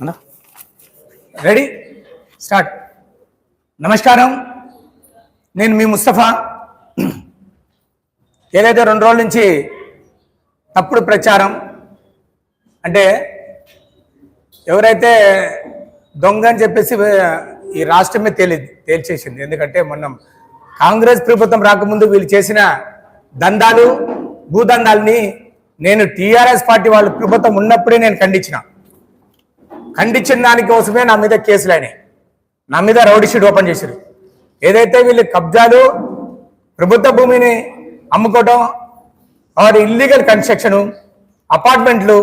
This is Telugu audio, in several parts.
అన్నా? రెడీ? స్టార్ట్. నమస్కారం. నేను మీ ముస్తఫా. ఏదైతే రెండు రోజుల నుంచి తప్పుడు ప్రచారం అంటే ఎవరైతే దొంగ అని చెప్పేసి ఈ రాష్ట్రమే తేలి తేల్చేసింది. ఎందుకంటే మొన్న కాంగ్రెస్ ప్రభుత్వం రాకముందు వీళ్ళు చేసిన దందాలు భూదందాలని నేను టీఆర్ఎస్ పార్టీ వాళ్ళ ప్రభుత్వం ఉన్నప్పుడే నేను ఖండించిన. ఖండించిన దానికోసమే నా మీద కేసులు అయినాయి. నా మీద రౌడీ షీట్ ఓపెన్ చేశారు. ఏదైతే వీళ్ళు కబ్జాలు ప్రభుత్వ భూమిని అమ్ముకోవటం వారి ఇల్లీగల్ కన్స్ట్రక్షన్ అపార్ట్మెంట్లు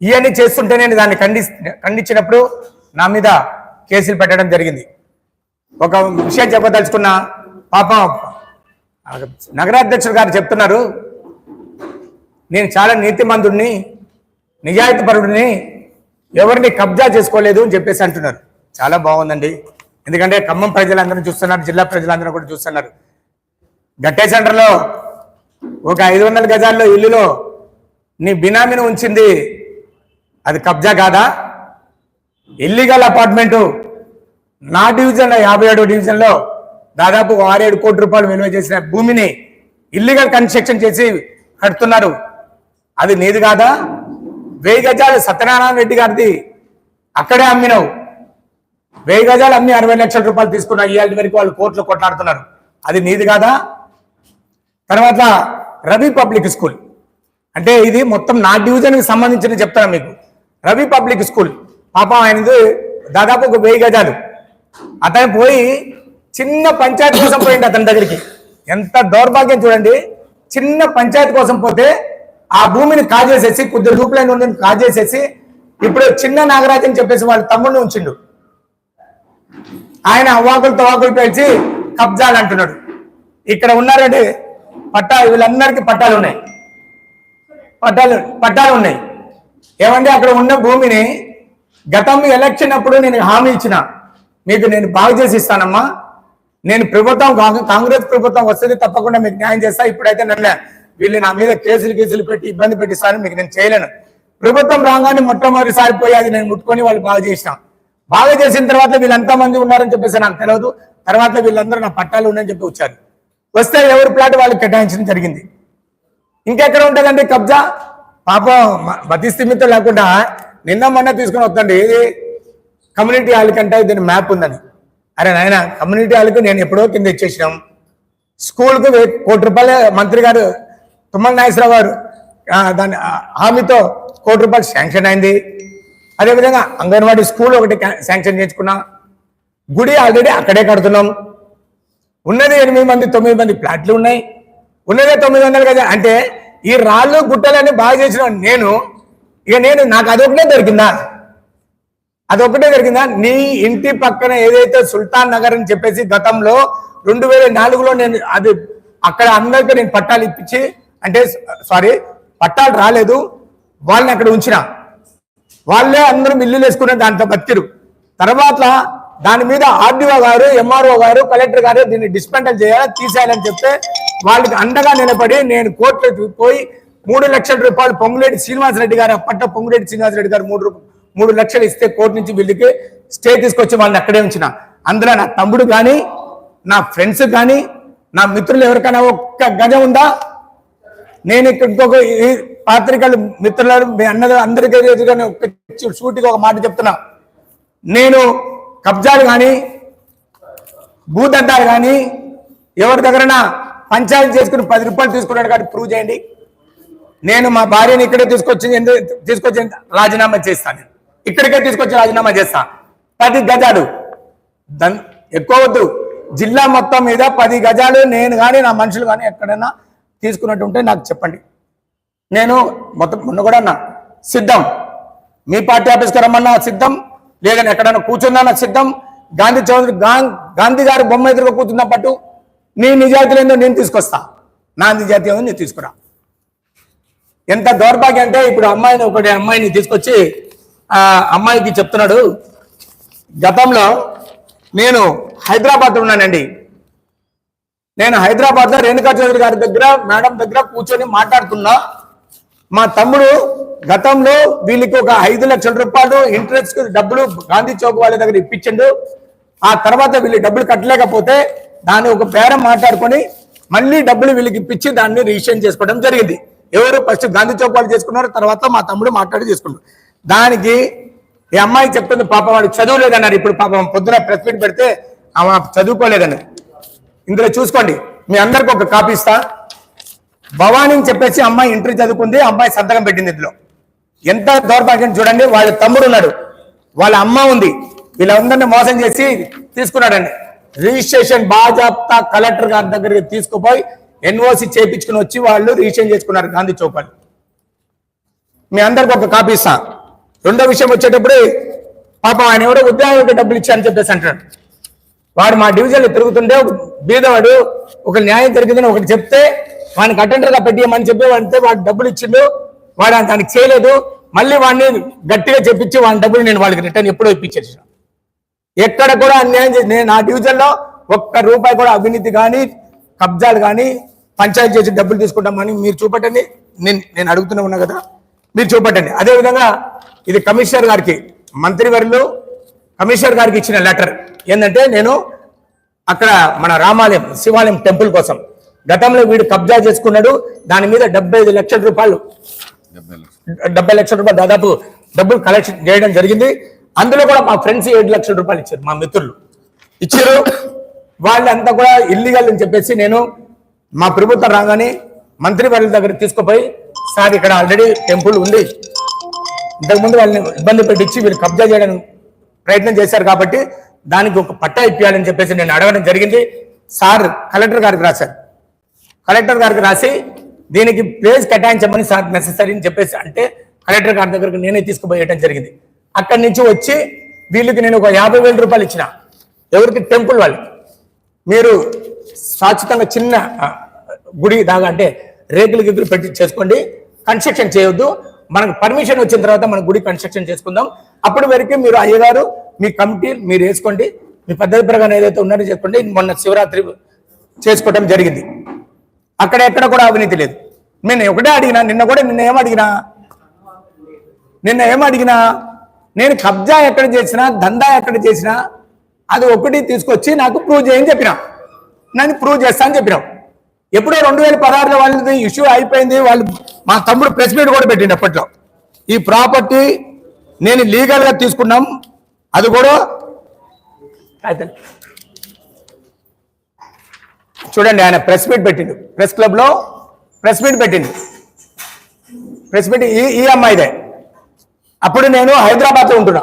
ఇవన్నీ చేస్తుంటే నేను దాన్ని ఖండి ఖండించినప్పుడు నా మీద కేసులు పెట్టడం జరిగింది. ఒక విషయం చెప్పదలుచుకున్న పాపం నగరాధ్యక్షుడు గారు చెప్తున్నారు. నేను చాలా నీతిమంతుడిని నిజాయితీపరుడిని ఎవరిని కబ్జా చేసుకోలేదు అని చెప్పేసి అంటున్నారు. చాలా బాగుందండి. ఎందుకంటే ఖమ్మం ప్రజలందరూ చూస్తున్నారు జిల్లా ప్రజలందరూ కూడా చూస్తున్నారు. గట్టే సెంటర్లో ఒక ఐదు వందల గజాల్లో ఇల్లులో నీ బినామీని ఉంచింది. అది కబ్జా కాదా? ఇల్లీగల్ అపార్ట్మెంటు నా డివిజన్లో యాభై ఏడు డివిజన్లో దాదాపు ఆరేడు కోటి రూపాయలు విలువ చేసిన భూమిని ఇల్లీగల్ కన్స్ట్రక్షన్ చేసి కడుతున్నారు. అది నీది కాదా? వెయ్యి గజాలు సత్యనారాయణ రెడ్డి గారిది. అక్కడే అమ్మినావు. వెయ్యి గజాలు అమ్మి అరవై లక్షల రూపాయలు తీసుకున్నా ఇవాళ వరకు వాళ్ళు కోర్టులో కొట్లాడుతున్నారు. అది నీది కాదా? తర్వాత రవి పబ్లిక్ స్కూల్. అంటే ఇది మొత్తం నా డివిజన్కి సంబంధించిన చెప్తాను మీకు. Ravi public school. పాపం ఆయనది దాదాపు ఒక వెయ్యి గజాలు. అతను పోయి చిన్న పంచాయతీ కోసం పోయింది అతని దగ్గరికి. ఎంత దౌర్భాగ్యం చూడండి. చిన్న పంచాయతీ కోసం పోతే ఆ భూమిని కాజేసేసి కొద్ది రూపులైన ఉందని కాజేసేసి ఇప్పుడు చిన్న నాగరాజు అని చెప్పేసి వాళ్ళ తమ్ముడిని ఉంచిండు. ఆయన అవ్వాకులు తవాకులు పేల్చి కబ్జాలు అంటున్నాడు. ఇక్కడ ఉన్నారండి పట్టా వీళ్ళందరికీ పట్టాలు ఉన్నాయి. పట్టాలు పట్టాలు ఉన్నాయి. ఏమంటే అక్కడ ఉన్న భూమిని గతం ఎలక్షన్ అప్పుడు నేను హామీ ఇచ్చిన. మీకు నేను బాగు చేసి ఇస్తానమ్మా. నేను ప్రభుత్వం కాంగ్రెస్ ప్రభుత్వం వస్తుంది తప్పకుండా మీకు న్యాయం చేస్తా. ఇప్పుడైతే నన్ను వీళ్ళు నా మీద కేసులు కేసులు పెట్టి ఇబ్బంది పెట్టిస్తాను మీకు నేను చేయలేను. ప్రభుత్వం రాగానే మొట్టమొదటిసారి పోయి అది నేను ముట్టుకొని వాళ్ళు బాగు చేసినాం. బాగా చేసిన తర్వాత వీళ్ళంతా మంది ఉన్నారని చెప్పేసి నాకు తెలియదు తర్వాత వీళ్ళందరూ నా పట్టాలు ఉన్నాయని చెప్పి వచ్చారు. వస్తే ఎవరి ప్లాట్ వాళ్ళకి కేటాయించడం జరిగింది. ఇంకెక్కడ ఉంటుందండి కబ్జా? పాపం మతి స్థిమితం లేకుండా నిన్న మొన్న తీసుకుని వద్దండి. ఏది? కమ్యూనిటీ హాల్ కంటే దీని మ్యాప్ ఉందని. అరే నాయన కమ్యూనిటీ హాల్కి నేను ఎప్పుడో కింద ఇచ్చేసినాం. స్కూల్కు వెయ్యి కోటి రూపాయలు మంత్రి గారు తుమ్మల నాగేశ్వరరావు గారు దాన్ని దాని హామీతో కోటి రూపాయలు శాంక్షన్ అయింది. అదేవిధంగా అంగన్వాడీ స్కూల్ ఒకటి శాంక్షన్ చేయించుకున్నాం. గుడి ఆల్రెడీ అక్కడే కడుతున్నాం. ఉన్నది ఎనిమిది మంది తొమ్మిది మంది ప్లాట్లు ఉన్నాయి. ఉన్నదే తొమ్మిది వందలు కదా. అంటే ఈ రాళ్ళు గుట్టలన్నీ బాగా చేసిన నేను ఇక నేను నాకు అదొకటే దొరికిందా? అదొకటే దొరికిందా? నీ ఇంటి పక్కన ఏదైతే సుల్తాన్ నగర్ అని చెప్పేసి గతంలో రెండు వేల నాలుగులో నేను అది అక్కడ అందరికీ నేను పట్టాలు ఇప్పించి అంటే సారీ పట్టాలు రాలేదు. వాళ్ళని అక్కడ ఉంచిన. వాళ్ళే అందరూ మిల్లులు వేసుకునే దాంట్లో బతికిరు తర్వాత దాని మీద ఆర్డీఓ గారు ఎంఆర్ఓ గారు కలెక్టర్ గారు దీన్ని డిస్మెంటల్ చేయాలి తీసేయాలని చెప్తే వాళ్ళకి అండగా నిలబడి నేను కోర్టులో పోయి మూడు లక్షల రూపాయలు పొంగులేటి శ్రీనివాసరెడ్డి గారు అప్పట్లో పొంగులేటి శ్రీనివాసరెడ్డి గారు మూడు మూడు లక్షలు ఇస్తే కోర్టు నుంచి వీళ్ళకి స్టే తీసుకొచ్చి వాళ్ళని అక్కడే ఉంచిన. అందులో నా తమ్ముడు కానీ నా ఫ్రెండ్స్ కానీ నా మిత్రులు ఎవరికైనా ఒక్క గజం ఉందా? నేను ఇక్కడ ఒక ఈ పాత్రికలు మిత్రులు మీ అన్నది అందరికీ ఎదురుగానే ఒక్క సూటిగా ఒక మాట చెప్తున్నా. నేను కబ్జాలు కానీ భూదండాలు కానీ ఎవరి దగ్గరనా పంచాయతీ చేసుకుని పది రూపాయలు తీసుకున్నాడు కానీ ప్రూవ్ చేయండి. నేను మా భార్యని ఇక్కడే తీసుకొచ్చి ఎందుకు తీసుకొచ్చి రాజీనామా చేస్తాను ఇక్కడికే తీసుకొచ్చి రాజీనామా చేస్తా. పది గజాలు. దన్ ఎక్కువ వద్దు. జిల్లా మొత్తం మీద పది గజాలు నేను కానీ నా మనుషులు కానీ ఎక్కడైనా తీసుకున్నట్టు ఉంటే నాకు చెప్పండి. నేను మొత్తం మొన్న కూడా అన్నా సిద్ధం. మీ పార్టీ ఆఫీస్కి రమ్మన్నా సిద్ధం లేదని ఎక్కడైనా కూర్చున్నా సిద్ధం. గాంధీ చౌదరి గాంధీ గారి బొమ్మ ఎదురుగా కూర్చున్న పట్టు నీ నిజాయితీలు ఏందో నేను తీసుకొస్తా. నా నిజాయితీ ఏందో నేను తీసుకురా. ఎంత దౌర్భాగ్యం అంటే ఇప్పుడు అమ్మాయిని ఒకటి అమ్మాయిని తీసుకొచ్చి ఆ అమ్మాయికి చెప్తున్నాడు. గతంలో నేను హైదరాబాద్ ఉన్నానండి. నేను హైదరాబాద్లో రేణుకా చౌదరి గారి దగ్గర మేడం దగ్గర కూర్చొని మాట్లాడుతున్నా. మా తమ్ముడు గతంలో వీళ్ళకి ఒక ఐదు లక్షల రూపాయలు ఇంట్రెస్ట్ డబ్బులు గాంధీ చౌక్ వాళ్ళ దగ్గర ఇప్పించిండు. ఆ తర్వాత వీళ్ళు డబ్బులు కట్టలేకపోతే దాన్ని ఒక బేరం మాట్లాడుకొని మళ్ళీ డబ్బులు వీళ్ళకి ఇప్పించి దాన్ని రిజిస్ట్రేషన్ చేసుకోవడం జరిగింది. ఎవరు ఫస్ట్ గాంధీ చౌక్ వాళ్ళు చేసుకున్నారు తర్వాత మా తమ్ముడు మాట్లాడి చేసుకున్నారు దానికి ఈ అమ్మాయి చెప్తుంది పాప వాడు చదువులేదన్నారు. ఇప్పుడు పాపం పొద్దున ప్రెస్ మీట్ పెడితే ఆమె చదువుకోలేదన్నారు. ఇందులో చూసుకోండి. మీ అందరికి ఒక కాపీ ఇస్తా. భవానీ చెప్పేసి అమ్మాయి ఇంటర్ చదువుకుంది అమ్మాయి సంతకం పెట్టింది ఇందులో. ఎంత దౌర్భాగ్యం చూడండి వాళ్ళ తమ్ముడు ఉన్నాడు. వాళ్ళ అమ్మ ఉంది. వీళ్ళందరినీ మోసం చేసి తీసుకున్నాడండి. రిజిస్ట్రేషన్ బాజాప్తా కలెక్టర్ గారి దగ్గరికి తీసుకుపోయి ఎన్ఓసి చేపించుకుని వచ్చి వాళ్ళు రిజిస్ట్రేషన్ చేసుకున్నారు గాంధీ చౌక్ మీ అందరికి ఒక కాపీ ఇస్తా. రెండో విషయం వచ్చేటప్పుడు పాపం ఆయన ఎవరో ఉద్యోగానికి డబ్బులు ఇచ్చారని చెప్పేసి అంటాడు వాడు మా డివిజన్లో తిరుగుతుంటే ఒక బీదవాడు ఒక న్యాయం జరిగిందని ఒకటి చెప్తే వాడిని అటెండర్గా పెట్టియమని చెప్పి వాడితే వాడు డబ్బులు ఇచ్చిండు. వాడు దానికి చేయలేదు. మళ్ళీ వాడిని గట్టిగా చెప్పించి వాడి డబ్బులు నేను వాళ్ళకి రిటర్న్ ఎప్పుడో ఇప్పించేసిన. ఎక్కడ కూడా అన్యాయం చేసి నేను నా డివిజన్లో ఒక్క రూపాయి కూడా అవినీతి కానీ కబ్జాలు కానీ పంచాయతీ చేసి డబ్బులు తీసుకుంటామని మీరు చూపట్టండి నేను నేను అడుగుతూనే ఉన్నా కదా. మీరు చూపట్టండి అదే విధంగా ఇది కమిషనర్ గారికి మంత్రివర్యులు కమిషనర్ గారికి ఇచ్చిన లెటర్ ఏంటంటే నేను అక్కడ మన రామాలయం శివాలయం టెంపుల్ కోసం. గతంలో వీడు కబ్జా చేసుకున్నాడు దాని మీద డెబ్బై ఐదు లక్షల రూపాయలు. డెబ్బై లక్షల. రూపాయలు దాదాపు డబ్బులు కలెక్షన్ చేయడం జరిగింది. అందులో కూడా మా ఫ్రెండ్స్ ఏడు లక్షల రూపాయలు ఇచ్చారు మా మిత్రులు. ఇచ్చారు. వాళ్ళంతా కూడా ఇల్లీగల్ అని చెప్పేసి నేను మా ప్రభుత్వం రాగానే మంత్రి వాళ్ళ దగ్గర తీసుకుపోయి సార్ ఇక్కడ ఆల్రెడీ టెంపుల్ ఉంది. ఇంతకుముందు వాళ్ళని ఇబ్బంది పెట్టించి వీళ్ళు కబ్జా చేయడానికి ప్రయత్నం చేశారు కాబట్టి దానికి ఒక పట్టా ఇప్పించాలని చెప్పేసి నేను అడగడం జరిగింది. సార్ కలెక్టర్ గారికి రాశారు. కలెక్టర్ గారికి రాసి దీనికి ప్లేస్ కేటాయించమని సార్ నెససరీ అని చెప్పేసి అంటే కలెక్టర్ గారి దగ్గరకు నేనే తీసుకుపోయటం జరిగింది. అక్కడి నుంచి వచ్చి వీళ్ళకి నేను ఒక యాభై వేల రూపాయలు ఇచ్చిన. ఎవరికి? టెంపుల్ వాళ్ళకి. మీరు శాశ్వతంగా చిన్న గుడి దాకా అంటే రేకులు గిగులు పెట్టి చేసుకోండి. కన్స్ట్రక్షన్ చేయొద్దు. మనకు పర్మిషన్ వచ్చిన తర్వాత మన గుడి కన్స్ట్రక్షన్ చేసుకుందాం. అప్పటి వరకు మీరు అయ్యగారు మీ కమిటీ మీరు వేసుకోండి. మీ పద్ధతి ప్రకారం ఏదైతే ఉన్నారో చెప్పండి. మొన్న శివరాత్రి చేసుకోవటం జరిగింది. అక్కడ ఎక్కడ కూడా అవినీతి లేదు. నేను ఒకటే అడిగినా నిన్న కూడా నిన్న ఏం అడిగినా? నిన్న ఏం అడిగినా? నేను కబ్జా ఎక్కడ చేసినా దందా ఎక్కడ చేసినా అది ఒకటి తీసుకొచ్చి నాకు ప్రూవ్ చేయని చెప్పినా. నన్ను ప్రూవ్ చేస్తా అని చెప్పినావు. ఎప్పుడో రెండు వేల పదహారులో వాళ్ళది ఇష్యూ అయిపోయింది. వాళ్ళు మా తమ్ముడు ప్రెస్ మీట్ కూడా పెట్టిండు అప్పట్లో. ఈ ప్రాపర్టీ నేను లీగల్గా తీసుకున్నాం. అది కూడా చూడండి ఆయన ప్రెస్ మీట్ పెట్టిండు. ప్రెస్ క్లబ్లో ప్రెస్ మీట్ పెట్టిండు. ప్రెస్ మీట్ ఈ ఈ అమ్మాయిదే. అప్పుడు నేను హైదరాబాద్లో ఉంటున్నా.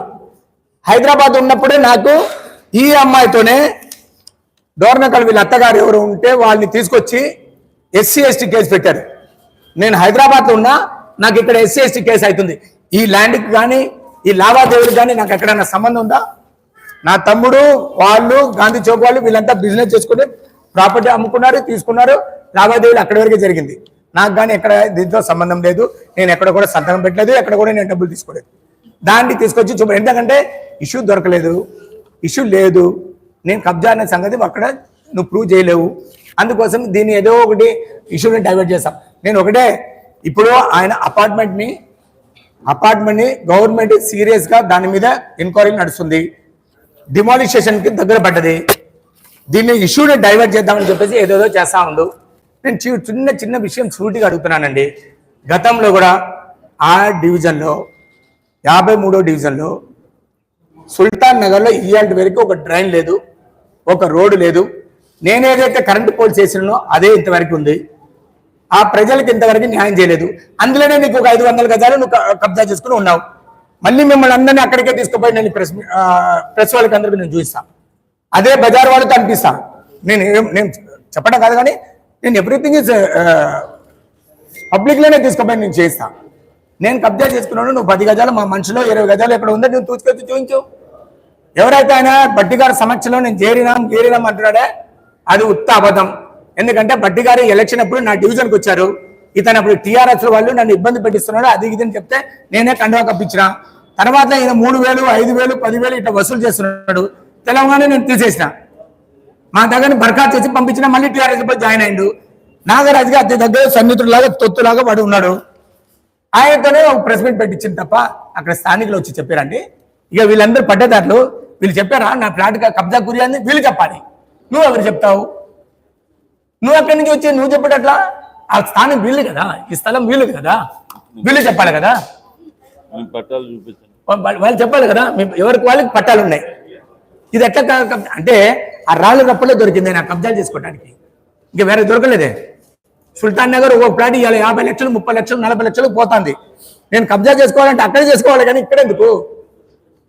హైదరాబాద్ ఉన్నప్పుడే నాకు ఈ అమ్మాయితోనే డోర్నకల్ వీళ్ళ అత్తగారు ఎవరు ఉంటే వాళ్ళని తీసుకొచ్చి ఎస్సీ ఎస్టీ కేసు పెట్టారు. నేను హైదరాబాద్లో ఉన్నా నాకు ఇక్కడ ఎస్సీ ఎస్టీ కేసు అవుతుంది. ఈ ల్యాండ్కి కానీ ఈ లావాదేవీలు కానీ నాకు ఎక్కడైనా సంబంధం ఉందా? నా తమ్ముడు వాళ్ళు గాంధీ చౌక్ వాళ్ళు వీళ్ళంతా బిజినెస్ చేసుకుని ప్రాపర్టీ అమ్ముకున్నారు తీసుకున్నారు. లావాదేవీలు అక్కడి వరకే జరిగింది. నాకు కానీ ఎక్కడ దీంతో సంబంధం లేదు. నేను ఎక్కడ కూడా సంతకం పెట్టలేదు. ఎక్కడ కూడా నేను డబ్బులు తీసుకోలేదు. దాన్ని తీసుకొచ్చి చూపు ఎందుకంటే ఇష్యూ దొరకలేదు. ఇష్యూ లేదు. నేను కబ్జా అనే సంగతి అక్కడ నువ్వు ప్రూవ్ చేయలేవు. అందుకోసం దీన్ని ఏదో ఒకటి ఇష్యూని డైవర్ట్ చేస్తాం నేను ఒకటే ఇప్పుడు ఆయన అపార్ట్మెంట్ని అపార్ట్మెంట్ని గవర్నమెంట్ సీరియస్గా దాని మీద ఎంక్వైరీ నడుస్తుంది. డిమాలిషేషన్కి దగ్గర పడ్డది. దీన్ని ఇష్యూని డైవర్ట్ చేద్దామని చెప్పేసి ఏదేదో చేస్తా ఉండు. నేను చిన్న చిన్న విషయం సూటిగా అడుగుతున్నానండి. గతంలో కూడా ఆ డివిజన్లో యాభై మూడో డివిజన్లో సుల్తాన్ నగర్లో ఇయాల్టి వరకు ఒక డ్రైన్ లేదు ఒక రోడ్డు లేదు. నేనేదైతే కరెంటు పోల్ చేసినానో అదే ఇంతవరకు ఉంది. ఆ ప్రజలకు ఇంతవరకు న్యాయం చేయలేదు. అందులోనే నీకు ఒక ఐదు వందల గజాలు నువ్వు కబ్జా చేసుకుని ఉన్నావు. మళ్ళీ మిమ్మల్ని అందరినీ అక్కడికే తీసుకుపోయి నేను ప్రెస్ ప్రెస్ వాళ్ళకి అందరికీ నేను చూపిస్తా. అదే బజార్ వాళ్ళతో అనిపిస్తా. నేను నేను చెప్పడం కాదు కానీ నేను ఎవ్రీథింగ్ ఇస్ పబ్లిక్లోనే తీసుకుపోయి నేను చేస్తా. నేను కబ్జా చేసుకున్నాను నువ్వు పది గజాలు మా మనిషిలో ఇరవై గజాలు ఎక్కడ ఉందో నువ్వు తూచుకొచ్చి చూపించు. ఎవరైతే ఆయన బట్టిగారి సమక్షంలో నేను చేరినాం చేరినాం అంటున్నాడే అది ఉత్త అబద్ధం. ఎందుకంటే బట్టి గారు ఎలక్షన్ అప్పుడు నా డివిజన్కి వచ్చారు. ఇతను అప్పుడు టీఆర్ఎస్ వాళ్ళు నన్ను ఇబ్బంది పెట్టిస్తున్నాడు అది ఇది అని చెప్తే నేనే కండువా కప్పించిన. తర్వాత ఈయన మూడు వేలు ఐదు వేలు పదివేలు ఇట్లా వసూలు చేస్తున్నాడు. తెలంగాణ నేను తీసేసిన. మా దగ్గర బర్ఖాస్తు చేసి పంపించిన మళ్ళీ టీఆర్ఎస్ పోయి జాయిన్ అయిండు. నాగరాజుగా అతి దగ్గర సన్నిహితులాగా తొత్తులాగా వాడు ఉన్నాడు. ఆయనతోనే ఒక ప్రెస్ మీట్ పెట్టించింది తప్ప అక్కడ స్థానికులు వచ్చి చెప్పారండి. ఇక వీళ్ళందరూ పడ్డదారులు వీళ్ళు చెప్పారా నా ఫ్లాట్ కబ్జా గురి అని వీళ్ళు చెప్పాలి. నువ్వు ఎవరు చెప్తావు? నువ్వు అక్కడి నుంచి వచ్చి నువ్వు చెప్పేటట్లా? ఆ స్థానం వీళ్ళు కదా. ఈ స్థలం వీళ్ళు కదా. వీళ్ళు చెప్పాలి కదా. వాళ్ళు చెప్పాలి కదా. ఎవరికి వాళ్ళకి పట్టాలు ఉన్నాయి. ఇది ఎట్లా అంటే ఆ రాళ్ళు రప్పలే దొరికింది నా కబ్జాలు చేసుకోవడానికి ఇంకా వేరే దొరకలేదే. సుల్తాన్ నగర్ ఒక ప్లాట్ ఇవాళ యాభై లక్షలు ముప్పై లక్షలు నలభై లక్షలు పోతుంది. నేను కబ్జా చేసుకోవాలంటే అక్కడే చేసుకోవాలి కానీ ఇక్కడ ఎందుకు?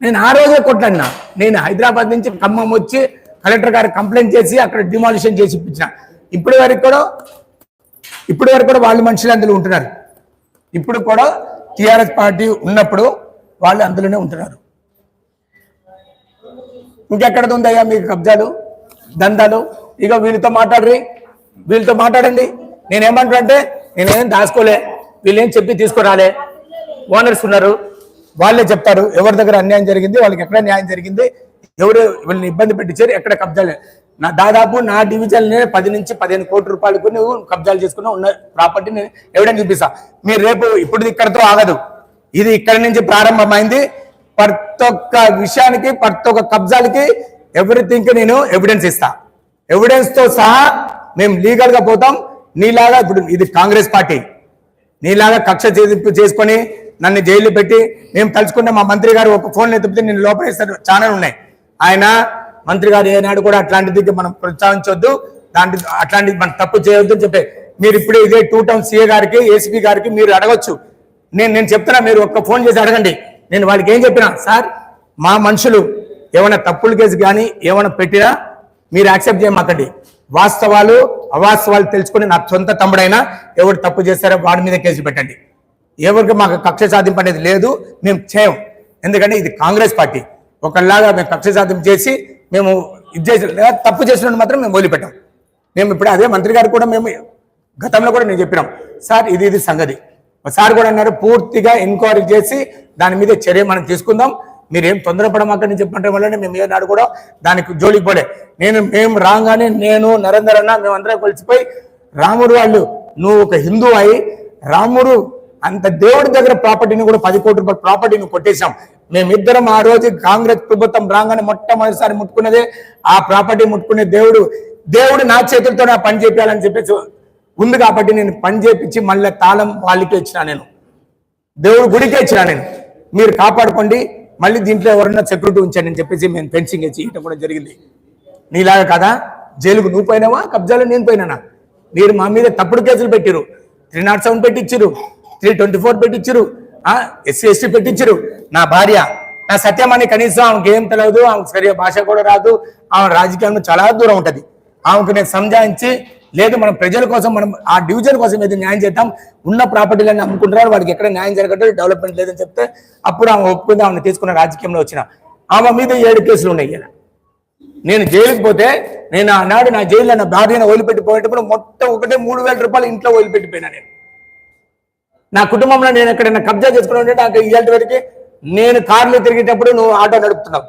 నేను ఆ రోజే కొట్లాడినా. నేను హైదరాబాద్ నుంచి ఖమ్మం వచ్చి కలెక్టర్ గారికి కంప్లైంట్ చేసి అక్కడ డిమాలిషన్ చేసి ఇప్పించిన. ఇప్పటి వరకు కూడా ఇప్పటి వరకు కూడా వాళ్ళు మనుషులు అందులో ఉంటున్నారు. ఇప్పుడు కూడా టిఆర్ఎస్ పార్టీ ఉన్నప్పుడు వాళ్ళు అందులోనే ఉంటున్నారు. ఇంకెక్కడ ఉందయ్యా మీకు కబ్జాలు దందాలు? ఇక వీళ్ళతో మాట్లాడరి వీళ్ళతో మాట్లాడండి. నేనేమంటానంటే నేనేం దాచుకోలే. వీళ్ళేం చెప్పి తీసుకురాలే. ఓనర్స్ ఉన్నారు. వాళ్ళే చెప్తారు. ఎవరి దగ్గర అన్యాయం జరిగింది వాళ్ళకి ఎక్కడ న్యాయం జరిగింది ఎవరు వీళ్ళని ఇబ్బంది పెట్టించారు ఎక్కడ కబ్జాలు నా దాదాపు నా డివిజన్ పది నుంచి పదిహేను కోట్ల రూపాయలకు నువ్వు కబ్జాలు చేసుకున్నా ఉన్న ప్రాపర్టీ నేను ఎవిడెన్స్ చూపిస్తా. మీరు రేపు ఇప్పుడు ఇక్కడతో ఆగదు. ఇది ఇక్కడ నుంచి ప్రారంభమైంది. ప్రతి ఒక్క విషయానికి ప్రతి ఒక్క కబ్జాలకి ఎవ్రీథింగ్ నేను ఎవిడెన్స్ ఇస్తా. ఎవిడెన్స్తో సహా మేము లీగల్గా పోతాం. నీలాగా ఇప్పుడు ఇది కాంగ్రెస్ పార్టీ. నీలాగా కక్ష చేసుకొని నన్ను జైలు పెట్టి మేము తలుచుకుంటే మా మంత్రి గారు ఒక ఫోన్ ఎత్తిపితే నేను లోపలేస్తారు ఛానల్ ఉన్నాయి. ఆయన మంత్రి గారు ఏనాడు కూడా అట్లాంటిది మనం ప్రోత్సహించొద్దు దాంట్లో అట్లాంటిది మనం తప్పు చేయొద్దు అని చెప్పే. మీరు ఇప్పుడు ఇదే టూ టౌన్ సీఏ గారికి ఏసీపీ గారికి మీరు అడగొచ్చు. నేను నేను చెప్తున్నా మీరు ఒక్క ఫోన్ చేసి అడగండి. నేను వాళ్ళకి ఏం చెప్పినా సార్ మా మనుషులు ఏమైనా తప్పుల కేసు కానీ ఏమైనా పెట్టినా మీరు యాక్సెప్ట్ చేయమాకండి. వాస్తవాలు అవాస్తవాలు తెలుసుకుని నా సొంత తమ్ముడైనా ఎవరు తప్పు చేస్తారో వాడి మీద కేసు పెట్టండి. ఎవరికి మాకు కక్ష సాధింపు అనేది లేదు మేము చేయం. ఎందుకంటే ఇది కాంగ్రెస్ పార్టీ. ఒకళ్ళలాగా మేము కక్ష సాధింపు చేసి మేము ఇది చేసిన లేదా తప్పు చేసిన మాత్రం మేము వదిలిపెట్టాం. మేము ఇప్పుడు అదే మంత్రి గారు కూడా మేము గతంలో కూడా నేను చెప్పినాం. సార్ ఇది ఇది సంగతి. సార్ కూడా అన్నారు పూర్తిగా ఎంక్వైరీ చేసి దాని మీద చర్య మనం తీసుకుందాం. మీరేం తొందరపడమాకని చెప్పడం వల్లనే మేము ఏనాడు కూడా దానికి జోలికి పోలే. నేను మేము రాగానే నేను నరేందర్ అన్న మేమందరం కలిసిపోయి రాముడు వాళ్ళు నువ్వు ఒక హిందూ అయి రాముడు అంత దేవుడి దగ్గర ప్రాపర్టీని కూడా పది కోట్ల రూపాయల ప్రాపర్టీని కొట్టేశాం. మేమిద్దరం ఆ రోజు కాంగ్రెస్ ప్రభుత్వం రాగానే మొట్టమొదటిసారి ముట్టుకున్నదే ఆ ప్రాపర్టీ ముట్టుకునే దేవుడు. దేవుడు నా చేతులతో నా పని చేయాలని చెప్పేసి ఉంది కాబట్టి నేను పని చేపించి మళ్ళీ తాళం వాళ్ళకి ఇచ్చిన నేను. దేవుడు గుడికే ఇచ్చిన నేను. మీరు కాపాడుకోండి. మళ్ళీ దీంట్లో ఎవరన్నా సెక్యూరిటీ ఉంచండి అని చెప్పేసి మేము ఫెన్సింగ్ చేయటం కూడా జరిగింది. నీలాగా కదా? జైలుకు నువ్వు పోయినావా? కబ్జాలు నేను పోయినానా? మీరు మా మీద తప్పుడు కేసులు పెట్టిరు త్రీ నాట్ సెవెన్ పెట్టించిరు త్రీ ట్వంటీ ఫోర్ పెట్టించిరు ఎస్సీ ఎస్టీ పెట్టించరు. నా భార్య. నా సత్యమని కనీసం ఆమెకి ఏం తెలియదు ఆమెకు సరిగా భాష కూడా రాదు ఆమె రాజకీయంలో చాలా దూరం ఉంటుంది. ఆమెకు నేను సంజాయించి లేదు మనం ప్రజల కోసం మనం ఆ డివిజన్ కోసం ఏదో న్యాయం చేద్దాం ఉన్న ప్రాపర్టీలన్నీ అమ్ముకుంటున్నారు వాడికి ఎక్కడ న్యాయం జరగట్లేదు డెవలప్మెంట్ లేదని చెప్తే అప్పుడు ఆమె ఒప్పుకుంది ఆమెను తీసుకున్న రాజకీయంలో వచ్చిన. ఆమె మీద ఏడు కేసులు ఉన్నాయి ఇలా నేను జైలుకి పోతే నేను ఆనాడు నా జైల్లో నా భార్యను వదిలిపెట్టి పోయేటప్పుడు మొత్తం ఒకటే మూడు వేల రూపాయలు ఇంట్లో వదిలిపెట్టిపోయినా నేను. నా కుటుంబంలో నేను ఎక్కడైనా కబ్జా చేసుకుని ఉంటే నాకు ఇవాళ వరకు నేను కార్లు తిరిగేటప్పుడు నువ్వు ఆటో నడుపుతున్నావు.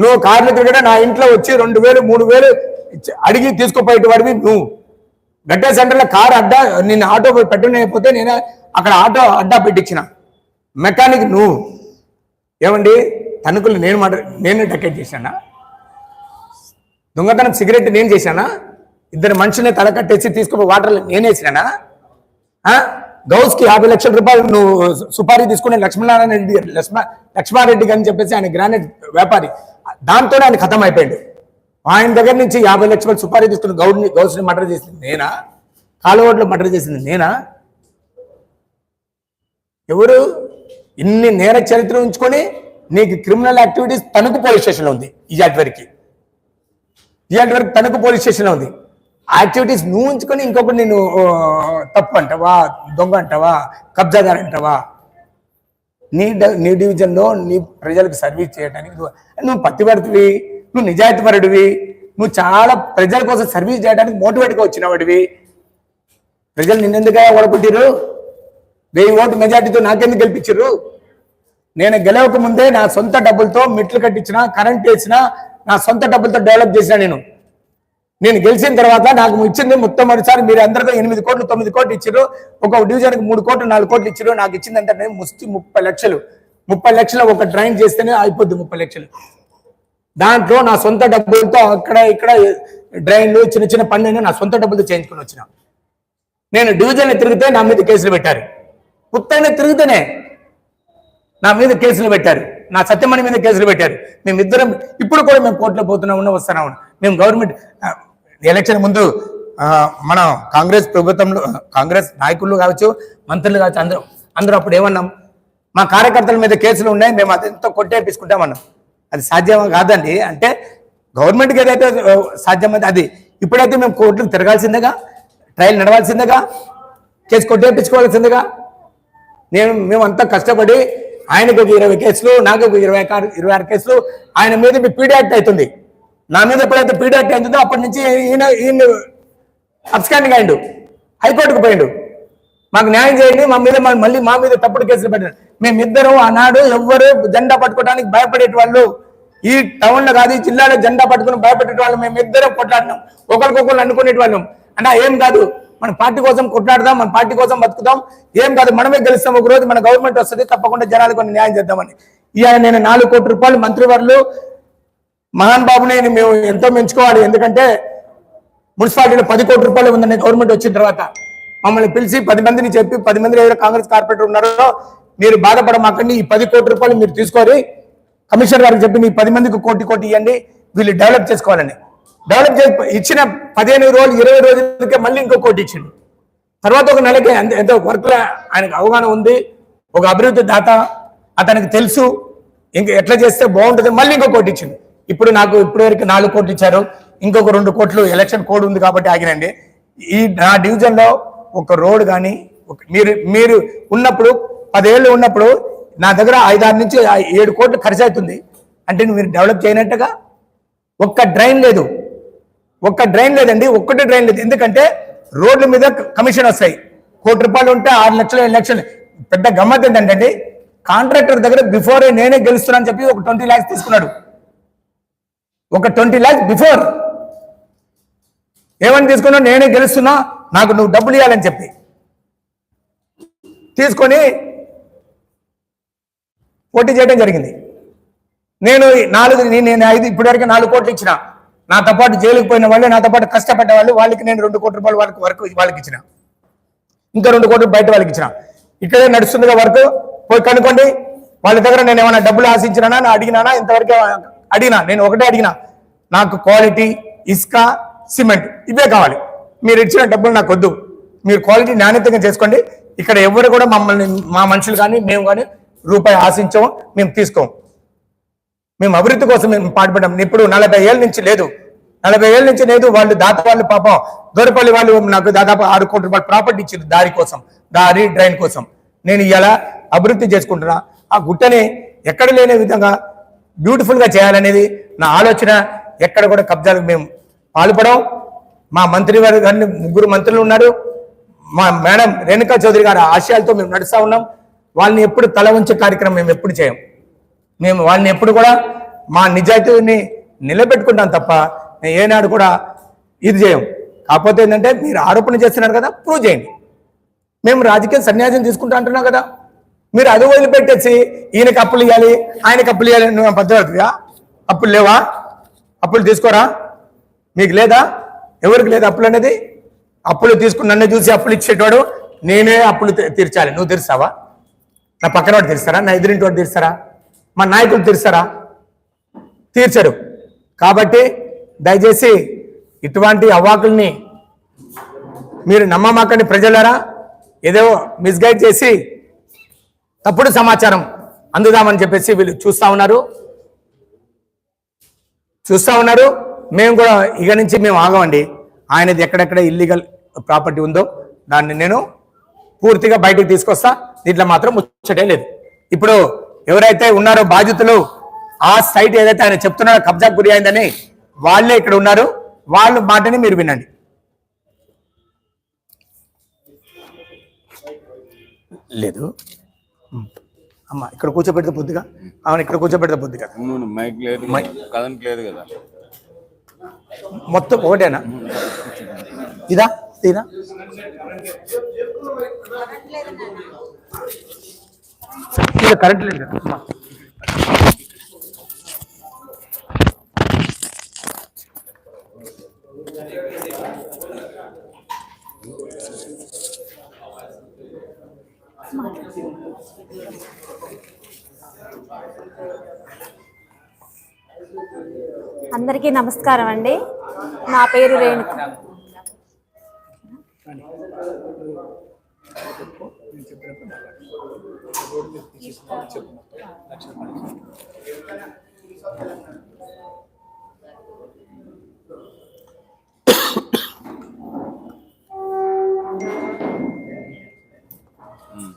నువ్వు కార్లు తిరిగేట నా ఇంట్లో వచ్చి రెండు వేలు మూడు వేలు అడిగి తీసుకుపోయేటి వాడివి నువ్వు. గడ్డ సెంటర్లో కార్ అడ్డా నిన్ను ఆటో పెట్టలేకపోతే నేను అక్కడ ఆటో అడ్డా పెట్టించిన. మెకానిక్ నువ్వు. ఏమండి? తణుకులు నేను మాట నేను డకెట్ చేశానా? దొంగతనం సిగరెట్ నేను చేశానా? ఇద్దరు మనుషుల్ని తల కట్టేసి తీసుకుపోయి వాటర్లో నేనేసినానా గౌస్కి గౌస్కి యాభై లక్షల రూపాయలు నువ్వు సుపారీ తీసుకునే లక్ష్మీనారాయణ రెడ్డి గారు, లక్ష్మ లక్ష్మారెడ్డి అని చెప్పేసి ఆయన గ్రానైట్ వ్యాపారి. దాంతోనే ఆయన ఖతం అయిపోయాడు ఆయన దగ్గర నుంచి యాభై లక్షల సుపారీ తీసుకుని గౌడ్ని గౌస్ని మర్డర్ చేసింది నేనా? కాలువడ్లో మర్డర్ చేసింది నేనా? ఎవరు? ఇన్ని నేర చరిత్ర ఉంచుకొని నీకు క్రిమినల్ యాక్టివిటీస్ తణుకు పోలీస్ స్టేషన్లో ఉంది. ఈ వరకు ఈ వరకు తణుకు పోలీస్ స్టేషన్లో ఉంది. యాక్టివిటీస్ నువ్వు ఉంచుకొని ఇంకొకటి నేను తప్పు అంటావా దొంగ అంటావా కబ్జాదారు అంటావా? నీ డ- నీ డివిజన్లో నీ ప్రజలకు సర్వీస్ చేయడానికి నువ్వు పత్తి పత్తిపడుతువి నువ్వు నిజాయితీపరుడివి నువ్వు చాలా ప్రజల కోసం సర్వీస్ చేయడానికి మోటివేట్గా వచ్చిన వాడివి ప్రజలు నిన్నెందుకే ఓడగొట్టిరు వెయ్యి ఓటు మెజార్టీతో నాకెందుకు గెలిపించారు నేను గెలవక ముందే నా సొంత డబ్బులతో మెట్లు కట్టించిన కరెంట్ వేసిన నా సొంత డబ్బులతో డెవలప్ చేసిన నేను. నేను గెలిచిన తర్వాత నాకు ఇచ్చింది మొట్టమొదటిసారి మీరు అందరితో ఎనిమిది కోట్లు తొమ్మిది కోట్లు ఇచ్చారు ఒక డివిజన్కి మూడు కోట్లు నాలుగు కోట్లు ఇచ్చారు నాకు ఇచ్చింది అంటే ముస్తి ముప్పై లక్షలు. ముప్పై లక్షలు ఒక డ్రైన్ చేస్తేనే అయిపోద్ది ముప్పై లక్షలు. దాంట్లో నా సొంత డబ్బులతో అక్కడ ఇక్కడ డ్రైన్లు చిన్న చిన్న పనులు నా సొంత డబ్బులతో చేయించుకొని వచ్చిన. నేను డివిజన్ తిరిగితే నా మీద కేసులు పెట్టారు. పుత్తైన తిరిగితేనే నా మీద కేసులు పెట్టారు. నా సత్యమణి మీద కేసులు పెట్టారు. మేమిద్దరం ఇప్పుడు కూడా మేము కోర్టులో పోతున్నా ఉన్నా మేము గవర్నమెంట్ ఎలక్షన్ ముందు మన కాంగ్రెస్ ప్రభుత్వంలో కాంగ్రెస్ నాయకులు కావచ్చు మంత్రులు కావచ్చు అందరూ అందరూ అప్పుడు ఏమన్నాం? మా కార్యకర్తల మీద కేసులు ఉన్నాయి మేము అదంతా కొట్టేపించుకుంటామన్నాం అది సాధ్యం కాదండి? అంటే గవర్నమెంట్కి ఏదైతే సాధ్యమైతే సాధ్యమైంది అది. ఇప్పుడైతే మేము కోర్టులు తిరగాల్సిందేగా ట్రయల్ నడవాల్సిందేగా కేసు కొట్టేపించుకోవాల్సిందేగా నేను మేమంతా కష్టపడి ఆయనకు ఒక ఇరవై కేసులు నాకు ఒక ఇరవై ఆరు ఇరవై ఆరు కేసులు ఆయన మీద మీ పీడియాక్ట్ అవుతుంది. నా మీద ఎప్పుడైతే పీడీ అయిందో అప్పటి నుంచి ఈయన ఈయన అబ్స్కాండింగ్ అయిండు హైకోర్టుకు పోయిండు. మాకు న్యాయం చేయండి మా మీద మళ్ళీ మా మీద తప్పుడు కేసులు పెట్టారు మేమిద్దరం ఆనాడు ఎవ్వరు జెండా పట్టుకోవడానికి భయపడే వాళ్ళు. ఈ టౌన్లో కాదు ఈ జిల్లాలో జెండా పట్టుకుని భయపెట్టే వాళ్ళు. మేమిద్దరం కొట్లాడినాం. ఒకరికొకరు అనుకునే వాళ్ళం. అంటే ఏం కాదు. మన పార్టీ కోసం కొట్లాడదాం మన పార్టీ కోసం బతుకుదాం. ఏం కాదు మనమే గెలుస్తాం. ఒక రోజు మన గవర్నమెంట్ వస్తుంది తప్పకుండా జనాలు కొన్ని న్యాయం చేద్దామని. ఇవాళ నేను నాలుగు కోట్ల రూపాయలు మంత్రివర్లు మహాన్ బాబుని మేము ఎంతో మెచ్చుకోవాలి. ఎందుకంటే మున్సిపాలిటీలో పది కోట్ల రూపాయలు ఉందండి గవర్నమెంట్ వచ్చిన తర్వాత మమ్మల్ని పిలిచి పది మందిని చెప్పి పది మంది ఎవరైతే కాంగ్రెస్ కార్పొరేటర్ ఉన్నారో మీరు బాధపడమాకండి ఈ పది కోట్ల రూపాయలు మీరు తీసుకోరి కమిషనర్ గారికి చెప్పి మీ పది మందికి కోటి కోటి ఇవ్వండి. వీళ్ళు డెవలప్ చేసుకోవాలని. డెవలప్ చేసి ఇచ్చిన పదిహేను రోజులు ఇరవై రోజులకే మళ్ళీ ఇంకో కోటి ఇచ్చిండు. తర్వాత ఒక నెలకి ఎంత- ఎంతో వర్క్లో ఆయనకు అవగాహన ఉంది. ఒక అభివృద్ధి దాత అతనికి తెలుసు. ఇంక ఎట్లా చేస్తే బాగుంటుంది. మళ్ళీ ఇంకో కోటి ఇచ్చింది ఇప్పుడు నాకు ఇప్పటివరకు నాలుగు కోట్లు ఇచ్చారు. ఇంకొక రెండు కోట్లు ఎలక్షన్ కోడ్ ఉంది కాబట్టి ఆగినండి. ఈ నా డివిజన్లో ఒక రోడ్ కానీ మీరు మీరు ఉన్నప్పుడు పదేళ్ళు ఉన్నప్పుడు నా దగ్గర ఐదారు నుంచి ఏడు కోట్లు ఖర్చు అవుతుంది. అంటే మీరు డెవలప్ చేయనట్టుగా ఒక్క డ్రైన్ లేదు. ఒక్క డ్రైన్ లేదండి ఒక్కటే డ్రైన్ లేదు. ఎందుకంటే రోడ్ల మీద కమిషన్ వస్తాయి. కోటి రూపాయలు ఉంటే ఆరు లక్షలు ఏడు లక్షలు. పెద్ద గమ్మత్ ఏంటంటే కాంట్రాక్టర్ దగ్గర బిఫోర్ నేనే గెలుస్తున్నాను అని చెప్పి ఒక ట్వంటీ ల్యాక్స్ తీసుకున్నాడు. ఒక ట్వంటీ ల్యాక్స్ బిఫోర్. ఏమని తీసుకున్నా నేనే గెలుస్తున్నా నాకు నువ్వు డబ్బులు ఇవ్వాలని చెప్పి. తీసుకొని పోటీ చేయడం జరిగింది. నేను ఈ నాలుగు నేను ఐదు ఇప్పటివరకు నాలుగు కోట్లు ఇచ్చిన. నాతో పాటు జైలుకి పోయిన వాళ్ళు నాతో పాటు కష్టపడ్డ వాళ్ళు వాళ్ళకి నేను రెండు కోట్ల రూపాయలు వాళ్ళకి వరకు వాళ్ళకి ఇచ్చిన. ఇంకా రెండు కోట్లు బయట వాళ్ళకి ఇచ్చిన. ఇక్కడే నడుస్తుందిగా వరకు. పోయి కనుక్కోండి వాళ్ళ దగ్గర నేను ఏమైనా డబ్బులు ఆశించినా అడిగినానా ఇంతవరకు అడిగినా నేను ఒకటే అడిగినా నాకు క్వాలిటీ ఇసుక సిమెంట్ ఇవే కావాలి. మీరు ఇచ్చిన డబ్బులు నాకు వద్దు. మీరు క్వాలిటీ నాణ్యతగా చేసుకోండి. ఇక్కడ ఎవరు కూడా మమ్మల్ని మా మనుషులు కానీ మేము కానీ రూపాయి ఆశించము మేము తీసుకోము. మేము అభివృద్ధి కోసం మేము పాటుపడ్డాం. ఇప్పుడు నలభై ఏళ్ళ నుంచి లేదు. నలభై ఏళ్ళ నుంచి లేదు. వాళ్ళు దాత వాళ్ళు పాపం. దూరపల్లి వాళ్ళు నాకు దాదాపు ఆరు కోట్ల రూపాయలు ప్రాపర్టీ ఇచ్చింది దారి కోసం దారి డ్రైన్ కోసం. నేను ఇలా అభివృద్ధి చేసుకుంటున్నా. ఆ గుట్టని ఎక్కడ లేని విధంగా బ్యూటిఫుల్గా చేయాలనేది నా ఆలోచన. ఎక్కడ కూడా కబ్జాలకు మేము పాల్పడం మా మంత్రి వారు గారిని ముగ్గురు మంత్రులు ఉన్నారు. మా మేడం రేణుకా చౌదరి గారి ఆశయాలతో మేము నడుస్తూ ఉన్నాం. వాళ్ళని ఎప్పుడు తల ఉంచే కార్యక్రమం మేము ఎప్పుడు చేయం. మేము వాళ్ళని ఎప్పుడు కూడా మా నిజాయితీని నిలబెట్టుకుంటాం తప్ప మేము ఏనాడు కూడా ఇది చేయం. కాకపోతే ఏంటంటే మీరు ఆరోపణ చేస్తున్నారు కదా ప్రూవ్ చేయండి. మేము రాజకీయ సన్యాసం తీసుకుంటా అంటున్నాం కదా. మీరు అది వదిలిపెట్టేసి ఈయనకి అప్పులు ఇవ్వాలి ఆయనకి అప్పులు ఇవ్వాలి నువ్వు పద్ధతిగా అప్పులు లేవా? అప్పులు తీసుకోరా? మీకు లేదా? ఎవరికి లేదా అప్పులు అనేది? అప్పులు తీసుకుని నన్ను చూసి అప్పులు ఇచ్చేటోడు నేనే అప్పులు తీ- తీర్చాలి. నువ్వు తీర్చావా నా పక్కన వాడు తీరుస్తారా? నా ఎదురింటి వాడు తీరుస్తారా? మా నాయకులు తీరుస్తారా? తీర్చరు. కాబట్టి దయచేసి ఇటువంటి అవాకుల్ని మీరు నమ్మమాకండి ప్రజలారా. ఏదో మిస్గైడ్ చేసి తప్పుడు సమాచారం అందుదామని చెప్పేసి వీళ్ళు చూస్తా ఉన్నారు. చూస్తా ఉన్నారు. మేము కూడా ఇక నుంచి మేము ఆగమండి. ఆయనది ఎక్కడెక్కడ ఇల్లీగల్ ప్రాపర్టీ ఉందో దాన్ని నేను పూర్తిగా బయటకు తీసుకొస్తా. దీంట్లో మాత్రం ముచ్చటే లేదు. ఇప్పుడు ఎవరైతే ఉన్నారో బాధితులు ఆ సైట్ ఏదైతే ఆయన చెప్తున్నారో కబ్జా గురి అయిందని వాళ్ళే ఇక్కడ ఉన్నారు. వాళ్ళ మాటని మీరు వినండి. లేదు. అమ్మ ఇక్కడ కూర్చోబెడితే బుద్ధిగా? అవును ఇక్కడ కూర్చోబెడితే బుద్ధిగా? మైక్ లేదు కథనికి లేదు కదా. మొత్తం ఒకటేనా? ఇదా? ఇదా? ఇది కరెంట్ లేదు కదా అమ్మా. అందరికీ నమస్కారం అండి నా పేరు రేణుక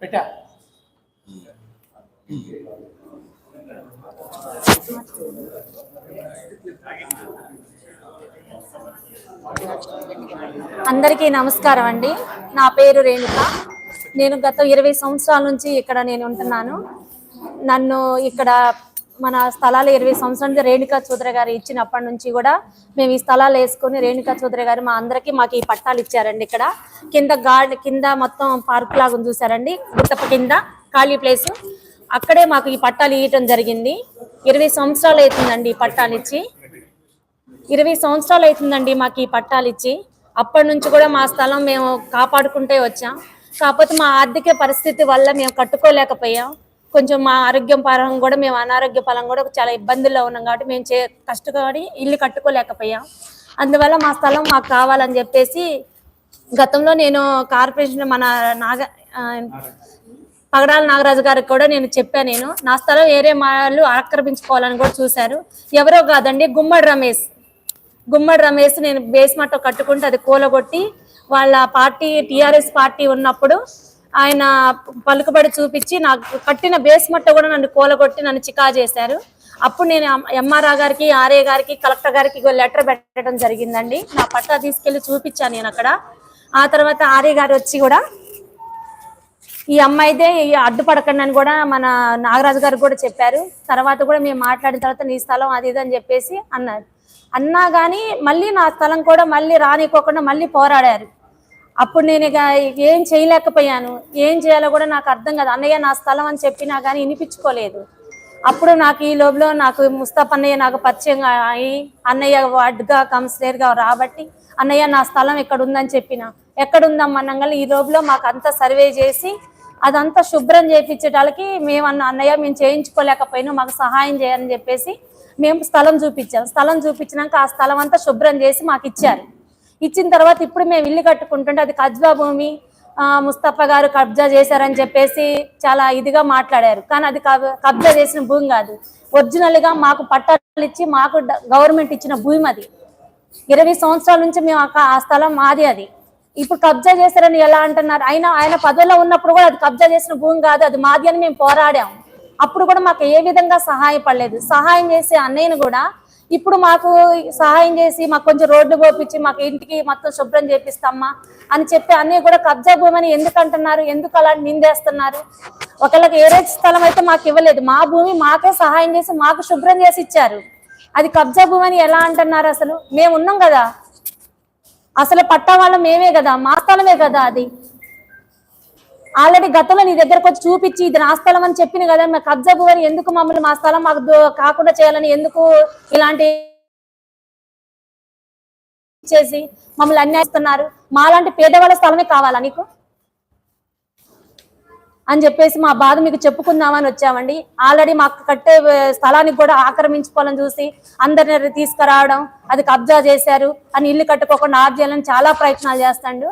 పెట్టా. అందరికీ నమస్కారం అండి. నా పేరు రేణుక. నేను గత ఇరవై సంవత్సరాల నుంచి ఇక్కడ నేను ఉంటున్నాను. నన్ను ఇక్కడ మన స్థలాలు ఇరవై సంవత్సరాల నుంచి రేణుకా చౌదరి గారు ఇచ్చినప్పటి నుంచి కూడా మేము ఈ స్థలాలు వేసుకొని రేణుకా చౌదరి గారు మా అందరికీ మాకు ఈ పట్టాలు ఇచ్చారండి ఇక్కడ. కింద గార్డెన్ కింద మొత్తం పార్క్ లాగా ఉంది చూసారండి. గుట్టప కింద ఖాళీ ప్లేస్. అక్కడే మాకు ఈ పట్టాలు ఇవ్వటం జరిగింది. ఇరవై సంవత్సరాలు అవుతుందండి ఈ పట్టాలు ఇచ్చి. ఇరవై సంవత్సరాలు అవుతుందండి మాకు ఈ పట్టాలు ఇచ్చి. అప్పటి నుంచి కూడా మా స్థలం మేము కాపాడుకుంటే వచ్చాం. కాకపోతే మా ఆర్థిక పరిస్థితి వల్ల మేము కట్టుకోలేకపోయాం. కొంచెం మా ఆరోగ్యం పరంగా కూడా మేము అనారోగ్య పరంగా కూడా చాలా ఇబ్బందుల్లో ఉన్నాం కాబట్టి మేము చే కష్టపడి ఇల్లు కట్టుకోలేకపోయాం. అందువల్ల మా స్థలం మాకు కావాలని చెప్పేసి గతంలో నేను కార్పొరేషన్ మన నాగ పగడాల నాగరాజు గారికి కూడా నేను చెప్పాను నేను. నా స్థలం వేరే వాళ్ళు ఆక్రమించుకోవాలని కూడా చూశారు. ఎవరో కాదండి గుమ్మడి రమేష్. గుమ్మడి రమేష్ నేను బేస్మట్ట కట్టుకుంటే అది కూలగొట్టి వాళ్ళ పార్టీ టిఆర్ఎస్ పార్టీ ఉన్నప్పుడు ఆయన పలుకుబడి చూపించి నాకు కట్టిన బేస్ మట్ట కూడా నన్ను కూలగొట్టి నన్ను చికా చేశారు. అప్పుడు నేను ఎంఆర్ఆ గారికి ఆర్ఏ గారికి కలెక్టర్ గారికి లెటర్ పెట్టడం జరిగిందండి. నా పట్టా తీసుకెళ్ళి చూపించాను నేను అక్కడ. ఆ తర్వాత ఆర్ఏ గారు వచ్చి కూడా ఈ అమ్మాయిదే అడ్డుపడకండి అని కూడా మన నాగరాజు గారు కూడా చెప్పారు. తర్వాత కూడా మేము మాట్లాడిన తర్వాత నీ స్థలం అది ఇది అని చెప్పేసి అన్నారు. అన్నా కానీ మళ్ళీ నా స్థలం కూడా మళ్ళీ రానికోకుండా మళ్ళీ పోరాడారు. అప్పుడు నేను ఇక ఏం చేయలేకపోయాను. ఏం చేయాలో కూడా నాకు అర్థం కాదు. అన్నయ్య నా స్థలం అని చెప్పినా కానీ వినిపించుకోలేదు. అప్పుడు నాకు ఈ లోపల నాకు ముస్తాఫన్నయ్య నాకు పరిచయం అయ్యి అన్నయ్య వార్డ్గా కౌన్సిలర్గా రాబట్టి అన్నయ్య నా స్థలం ఎక్కడ ఉందని చెప్పిన. ఎక్కడ ఉందమ్మా ఈ లోపల మాకు అంతా సర్వే చేసి అదంతా శుభ్రం చేయించడానికి మేము అన్న అన్నయ్య మేము చేయించుకోలేకపోయినా మాకు సహాయం చేయాలని చెప్పేసి మేము స్థలం చూపించాం. స్థలం చూపించినాక ఆ స్థలం అంతా శుభ్రం చేసి మాకు ఇచ్చారు. ఇచ్చిన తర్వాత ఇప్పుడు మేము ఇల్లు కట్టుకుంటుంటే అది కజ్వా భూమి ముస్తఫా గారు కబ్జా చేశారని చెప్పేసి చాలా ఇదిగా మాట్లాడారు. కానీ అది కబ్జా చేసిన భూమి కాదు. ఒరిజినల్గా మాకు పట్టాలు ఇచ్చి మాకు గవర్నమెంట్ ఇచ్చిన భూమి అది. ఇరవై సంవత్సరాల నుంచి మేము ఆ- ఆ స్థలం మాది అది. ఇప్పుడు కబ్జా చేశారని ఎలా అంటున్నారు? ఆయన ఆయన పదవిలో ఉన్నప్పుడు కూడా అది కబ్జా చేసిన భూమి కాదు అది మాది అని మేము పోరాడాం అప్పుడు కూడా మాకు ఏ విధంగా సహాయపడలేదు. సహాయం చేసే అన్నయ్యను కూడా ఇప్పుడు మాకు సహాయం చేసి మాకు కొంచెం రోడ్లు పోపించి మాకు ఇంటికి మొత్తం శుభ్రం చేపిస్తామ్మా అని చెప్పి అన్నీ కూడా కబ్జా భూమి అని ఎందుకు అంటున్నారు ఎందుకు అలా నిందేస్తున్నారు? ఒకళ్ళకి ఏరే స్థలం అయితే మాకు ఇవ్వలేదు. మా భూమి మాకే సహాయం చేసి మాకు శుభ్రం చేసి ఇచ్చారు. అది కబ్జా భూమి అని ఎలా అంటున్నారు అసలు? మేము ఉన్నాం కదా. అసలు పట్టా వాళ్ళం మేమే కదా. మా స్థలమే కదా అది. ఆల్రెడీ గతంలో నీ దగ్గరకు వచ్చి చూపించి ఇది నా స్థలం అని చెప్పిన కదా మా కబ్జాబు అని ఎందుకు మమ్మల్ని మా స్థలం మాకు కాకుండా చేయాలని ఎందుకు ఇలాంటి చేసి మమ్మల్ని అన్యాయిస్తున్నారు? మాలాంటి పేదవాళ్ళ స్థలమే కావాలా నీకు? అని చెప్పేసి మా బాధ మీకు చెప్పుకుందామని వచ్చామండి. ఆల్రెడీ మాకు కట్టే స్థలానికి కూడా ఆక్రమించుకోవాలని చూసి అందరిని తీసుకురావడం అది కబ్జా చేశారు. అని ఇల్లు కట్టుకోకుండా ఆఫ్ చేయాలని చాలా ప్రయత్నాలు చేస్తాడు.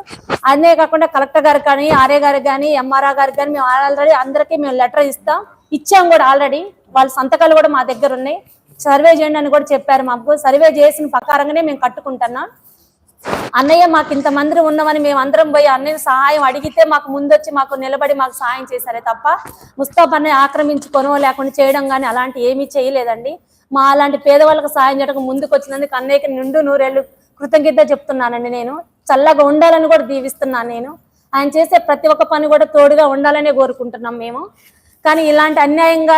అదే కాకుండా కలెక్టర్ గారు కానీ ఆర్ఏ గారికి కానీ ఎంఆర్ఆర్ గారికి కానీ మేము ఆల్రెడీ అందరికీ మేము లెటర్ ఇస్తాం. ఇచ్చాం కూడా ఆల్రెడీ వాళ్ళ సంతకాలు కూడా మా దగ్గర ఉన్నాయి. సర్వే చేయండి అని కూడా చెప్పారు మాకు. సర్వే చేసిన ప్రకారంగానే మేము కట్టుకుంటున్నాం. అన్నయ్య మాకు ఇంతమంది ఉన్నామని మేము అందరం పోయి అన్నయ్య సహాయం అడిగితే మాకు ముందొచ్చి మాకు నిలబడి మాకు సహాయం చేశారే తప్ప ముస్తాఫ్ ఆక్రమించుకోనో లేకుండా చేయడం కానీ అలాంటి ఏమీ చేయలేదండి. మా అలాంటి పేదవాళ్ళకి సహాయం చేయడానికి ముందుకు వచ్చినందుకు అన్నయ్యకి నిండు నూరేళ్ళు కృతజ్ఞత చెప్తున్నానండి నేను. చల్లగా ఉండాలని కూడా దీవిస్తున్నాను నేను. ఆయన చేసే ప్రతి ఒక్క పని కూడా తోడుగా ఉండాలనే కోరుకుంటున్నాం మేము. కానీ ఇలాంటి అన్యాయంగా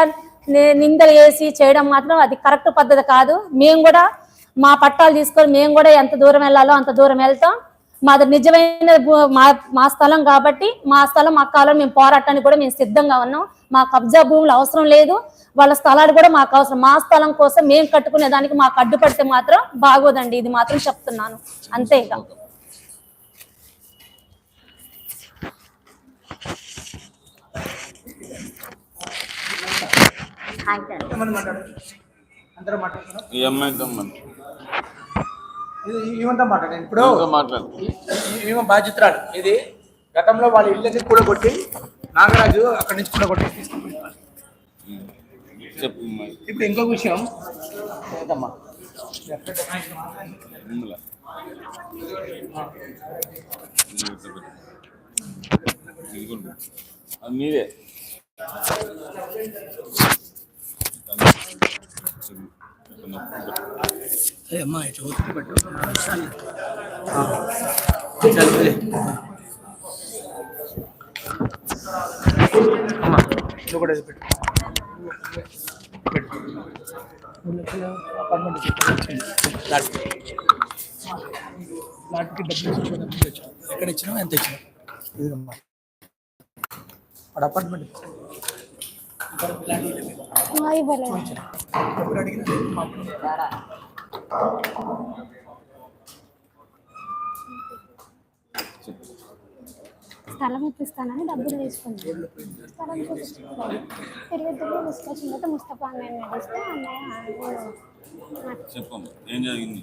నిందలు వేసి చేయడం మాత్రం అది కరెక్ట్ పద్ధతి కాదు. మేము కూడా మా పట్టాలు తీసుకొని మేము కూడా ఎంత దూరం వెళ్ళాలో అంత దూరం వెళ్తాం. మాది నిజమైన భూ- మా మా స్థలం కాబట్టి మా స్థలం మా కాలం మేము పోరాటానికి కూడా మేము సిద్ధంగా ఉన్నాం. మా కబ్జా భూములు అవసరం లేదు. వాళ్ళ స్థలాలు కూడా మాకు అవసరం. మా స్థలం కోసం మేము కట్టుకునే దానికి మాకు అడ్డుపడితే మాత్రం బాగోదండి. ఇది మాత్రం చెప్తున్నాను. అంతే ఇక. అందరూ మాట్లాడుతున్నారు ఈ అమ్మాయితో మాట్లాడు. ఇప్పుడు ఈమె ఇది గతంలో వాళ్ళ ఇళ్ళని కూడా కొట్టి నాగరాజు అక్కడి నుంచి కూడా కొట్టి అమ్మాయి. ఇప్పుడు ఇంకొక విషయం. ముందులా. అమ్మా ఇటు ఇది అపార్ట్మెంట్ డబ్బులు ఎక్కడ ఇచ్చినా ఎంత ఇచ్చినా ఇదిగమ్మా అపార్ట్మెంట్ స్థలం ఇప్పిస్తానని డబ్బులు తీసుకున్నాను స్థలం చూపిస్తున్నాను తిరిగి తీసుకొచ్చిన తర్వాత ముస్తఫా అన్నయ్య నడిస్తే అన్నయ్య చెప్పమ్మా ఏం జరిగింది?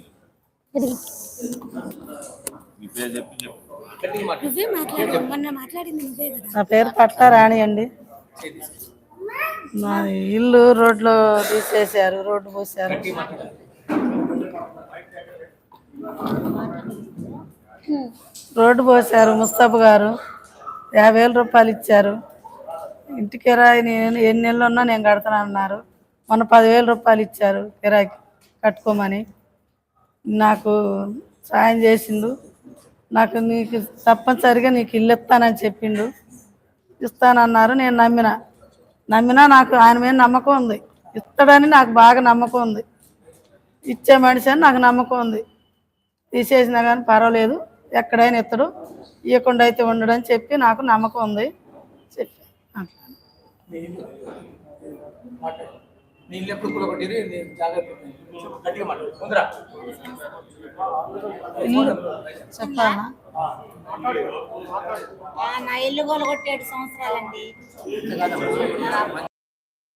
నా పేరు పట్టా రాణి అండి. మా ఇల్లు రోడ్లో తీసేశారు రోడ్డు పోసారు రోడ్డు పోసారు ముస్తాబు గారు. యాభై వేల రూపాయలు ఇచ్చారు. ఇంటి కిరాయి నేను ఎన్ని నెలలు ఉన్నా నేను కడతాను అన్నారు. మొన్న పదివేల రూపాయలు ఇచ్చారు కిరాయికి కట్టుకోమని. నాకు సాయం చేసిండు. నాకు నీకు తప్పనిసరిగా నీకు ఇల్లు ఇస్తానని చెప్పిండు. ఇస్తానన్నారు నేను నమ్మిన. నమ్మినా నాకు ఆయన మీద నమ్మకం ఉంది. ఇస్తాడని నాకు బాగా నమ్మకం ఉంది. ఇచ్చే మనిషి అని నాకు నమ్మకం ఉంది. తీసేసినా కానీ పర్వాలేదు. ఎక్కడైనా ఇతడు ఇవ్వకుండా అయితే ఉండడని చెప్పి నాకు నమ్మకం ఉంది. చెప్పి అట్లా. మాట్లాడు నీ ఇల్లు ఎప్పుడు కూడా కొట్టిరు నేను జాగ్రత్త గట్టిగా మాట్లాడు. ముందరా. చెప్పాలా నా ఇల్లు కొలగొట్టి ఏడు సంవత్సరాలండి.